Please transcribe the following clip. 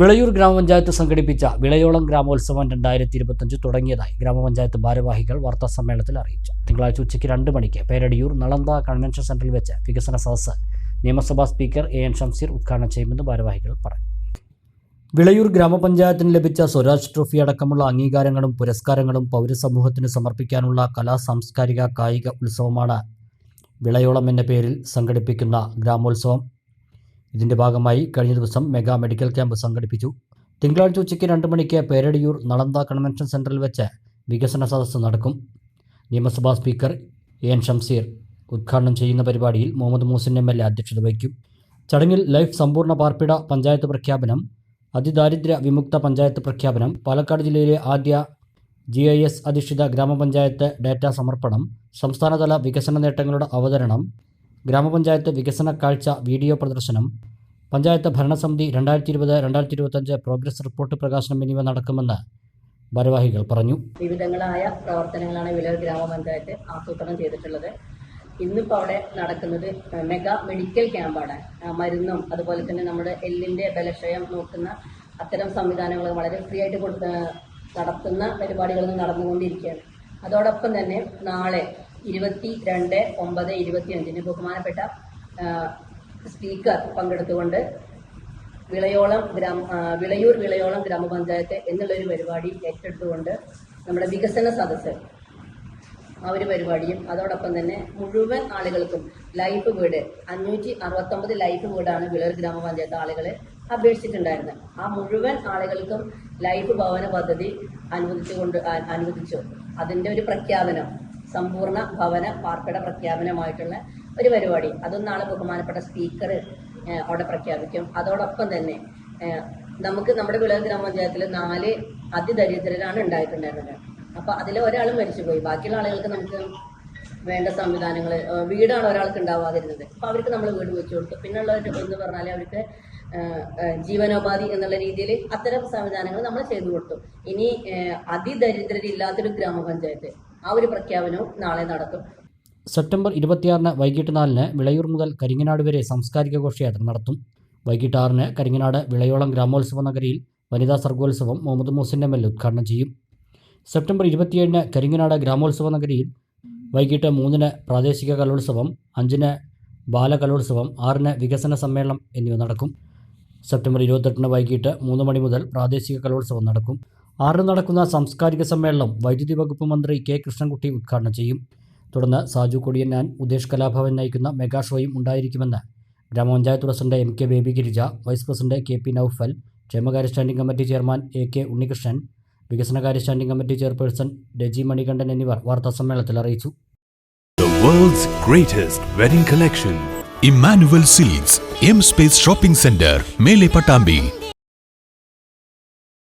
വിളയൂർ ഗ്രാമപഞ്ചായത്ത് സംഘടിപ്പിച്ച വിളയോളം ഗ്രാമോത്സവം രണ്ടായിരത്തി ഇരുപത്തഞ്ച് തുടങ്ങിയതായി ഗ്രാമപഞ്ചായത്ത് ഭാരവാഹികൾ വാർത്താ സമ്മേളനത്തിൽ അറിയിച്ചു. തിങ്കളാഴ്ച ഉച്ചയ്ക്ക് രണ്ട് മണിക്ക് പേരടിയൂർ നളന്ത കൺവെൻഷൻ സെന്ററിൽ വെച്ച് വികസന സദസ്സ് നിയമസഭാ സ്പീക്കർ എ എൻ ഷംസീർ ഉദ്ഘാടനം ചെയ്യുമെന്ന് ഭാരവാഹികൾ പറഞ്ഞു. വിളയൂർ ഗ്രാമപഞ്ചായത്തിന് ലഭിച്ച സ്വരാജ് ട്രോഫി അടക്കമുള്ള അംഗീകാരങ്ങളും പുരസ്കാരങ്ങളും പൗരസമൂഹത്തിന് സമർപ്പിക്കാനുള്ള കലാ സാംസ്കാരിക കായിക ഉത്സവമാണ് വിളയോളം എന്ന പേരിൽ സംഘടിപ്പിക്കുന്ന ഗ്രാമോത്സവം. ഇതിന്റെ ഭാഗമായി കഴിഞ്ഞ ദിവസം മെഗാ മെഡിക്കൽ ക്യാമ്പ് സംഘടിപ്പിച്ചു. തിങ്കളാഴ്ച ഉച്ചയ്ക്ക് രണ്ട് മണിക്ക് പേരടിയൂർ നളന്ത കൺവെൻഷൻ സെന്ററിൽ വെച്ച് വികസന സദസ്സ് നടക്കും. നിയമസഭാ സ്പീക്കർ എൻ ഷംസീർ ഉദ്ഘാടനം ചെയ്യുന്ന പരിപാടിയിൽ Muhammad Moosin M L A അധ്യക്ഷത വഹിക്കും. ചടങ്ങിൽ ലൈഫ് സമ്പൂർണ പാർപ്പിട പഞ്ചായത്ത് പ്രഖ്യാപനം അതിദാരിദ്ര്യ വിമുക്ത പഞ്ചായത്ത് പ്രഖ്യാപനം പാലക്കാട് ജില്ലയിലെ ആദ്യ ജി ഐ എസ് അധിഷ്ഠിത ഗ്രാമപഞ്ചായത്ത് ഡാറ്റ സമർപ്പണം സംസ്ഥാനതല വികസന നേട്ടങ്ങളുടെ അവതരണം ഗ്രാമപഞ്ചായത്ത് വികസന കാഴ്ച വീഡിയോ പ്രദർശനം പഞ്ചായത്ത് ഭരണസമിതി രണ്ടായിരത്തി ഇരുപത് രണ്ടായിരത്തി ഇരുപത്തഞ്ച് പ്രോഗ്രസ് റിപ്പോർട്ട് പ്രകാശനം എന്നിവ നടക്കുമെന്ന് ഭാരവാഹികൾ പറഞ്ഞു. വിവിധങ്ങളായ പ്രവർത്തനങ്ങളാണ് വിലർ ഗ്രാമപഞ്ചായത്ത് ആസൂത്രണം ചെയ്തിട്ടുള്ളത്. ഇന്നിപ്പോൾ അവിടെ നടക്കുന്നത് മെഗാ മെഡിക്കൽ ക്യാമ്പാണ്. മരുന്നും അതുപോലെ തന്നെ നമ്മുടെ എല്ലിന്റെ ബലക്ഷയം നോക്കുന്ന അത്തരം സംവിധാനങ്ങൾ വളരെ ഫ്രീ ആയിട്ട് നടത്തുന്ന പരിപാടികളൊന്നും നടന്നുകൊണ്ടിരിക്കുകയാണ്. അതോടൊപ്പം തന്നെ നാളെ ഇരുപത്തി രണ്ട് ഒമ്പത് ഇരുപത്തി അഞ്ചിന് ബഹുമാനപ്പെട്ട സ്പീക്കർ പങ്കെടുത്തുകൊണ്ട് വിളയോളം ഗ്രാമ വിളയൂർ വിളയോളം ഗ്രാമപഞ്ചായത്ത് എന്നുള്ളൊരു പരിപാടി ഏറ്റെടുത്തുകൊണ്ട് നമ്മുടെ വികസന സദസ്സ് ആ ഒരു പരിപാടിയും അതോടൊപ്പം തന്നെ മുഴുവൻ ആളുകൾക്കും ലൈഫ് വീട് അഞ്ഞൂറ്റി അറുപത്തൊമ്പത് ലൈഫ് വീടാണ് വിളയൂർ ഗ്രാമപഞ്ചായത്ത് ആളുകൾ അപേക്ഷിച്ചിട്ടുണ്ടായിരുന്നത്. ആ മുഴുവൻ ആളുകൾക്കും ലൈഫ് ഭവന പദ്ധതി അനുവദിച്ചുകൊണ്ട് അനുവദിച്ചു. അതിന്റെ ഒരു പ്രഖ്യാപനം സമ്പൂർണ ഭവന പാർപ്പിട പ്രഖ്യാപനമായിട്ടുള്ള ഒരു പരിപാടി. അതും നാളെ ബഹുമാനപ്പെട്ട സ്പീക്കർ അവിടെ പ്രഖ്യാപിക്കും. അതോടൊപ്പം തന്നെ നമുക്ക് നമ്മുടെ വിളവ് ഗ്രാമപഞ്ചായത്തിൽ നാല് അതിദരിദ്രരാണ് ഉണ്ടായിട്ടുണ്ടായിരുന്നത്. അപ്പൊ അതിൽ ഒരാൾ മരിച്ചുപോയി. ബാക്കിയുള്ള ആളുകൾക്ക് നമുക്ക് വേണ്ട സംവിധാനങ്ങൾ വീടാണ് ഒരാൾക്ക് ഉണ്ടാവാതിരുന്നത്. അപ്പൊ അവർക്ക് നമ്മൾ വീട് വെച്ചു കൊടുത്തു. പിന്നുള്ളവർ എന്ന് പറഞ്ഞാൽ അവർക്ക് ജീവനോപാധി എന്നുള്ള രീതിയിൽ അത്തരം സംവിധാനങ്ങൾ നമ്മൾ ചെയ്തു കൊടുത്തു. ഇനി അതിദരിദ്രരില്ലാത്തൊരു ഗ്രാമപഞ്ചായത്ത് ആ ഒരു പ്രഖ്യാപനവും നാളെ നടക്കും. സെപ്റ്റംബർ ഇരുപത്തിയാറിന് വൈകിട്ട് നാലിന് വിളയൂർ മുതൽ കരിങ്ങനാട് വരെ സാംസ്കാരിക ഘോഷയാത്ര നടത്തും. വൈകിട്ട് ആറിന് കരിങ്ങനാട് വിളയോളം ഗ്രാമോത്സവ നഗരിയിൽ വനിതാ സർഗോത്സവം മുഹമ്മദ് മുഹസിൻ എം എൽ ഉദ്ഘാടനം ചെയ്യും. സെപ്റ്റംബർ ഇരുപത്തിയേഴിന് കരിങ്ങനാട് ഗ്രാമോത്സവ നഗരിയിൽ വൈകിട്ട് മൂന്നിന് പ്രാദേശിക കലോത്സവം അഞ്ചിന് ബാലകലോത്സവം ആറിന് വികസന സമ്മേളനം എന്നിവ നടക്കും. സെപ്റ്റംബർ ഇരുപത്തെട്ടിന് വൈകിട്ട് മൂന്ന് മണി മുതൽ പ്രാദേശിക കലോത്സവം നടക്കും. ആറിന് നടക്കുന്ന സാംസ്കാരിക സമ്മേളനം വൈദ്യുതി വകുപ്പ് മന്ത്രി കെ കൃഷ്ണൻകുട്ടി ഉദ്ഘാടനം ചെയ്യും തുടർന്ന് സാജു കൊടിയന്നാൻ ഉദേശ് കലാഭവൻ നയിക്കുന്ന മെഗാ ഷോയും ഉണ്ടായിരിക്കുമെന്ന് ഗ്രാമപഞ്ചായത്ത് president M K Baby Girija vice president K P Noufal ക്ഷേമകാര്യ standing committee chairman A K Unnikrishnan വികസനകാര്യ standing committee chairperson Reji Manikandan എന്നിവർ വാർത്താ സമ്മേളനത്തിൽ അറിയിച്ചു. Emmanuel Silks, M Space Shopping Center, Mele Patambi,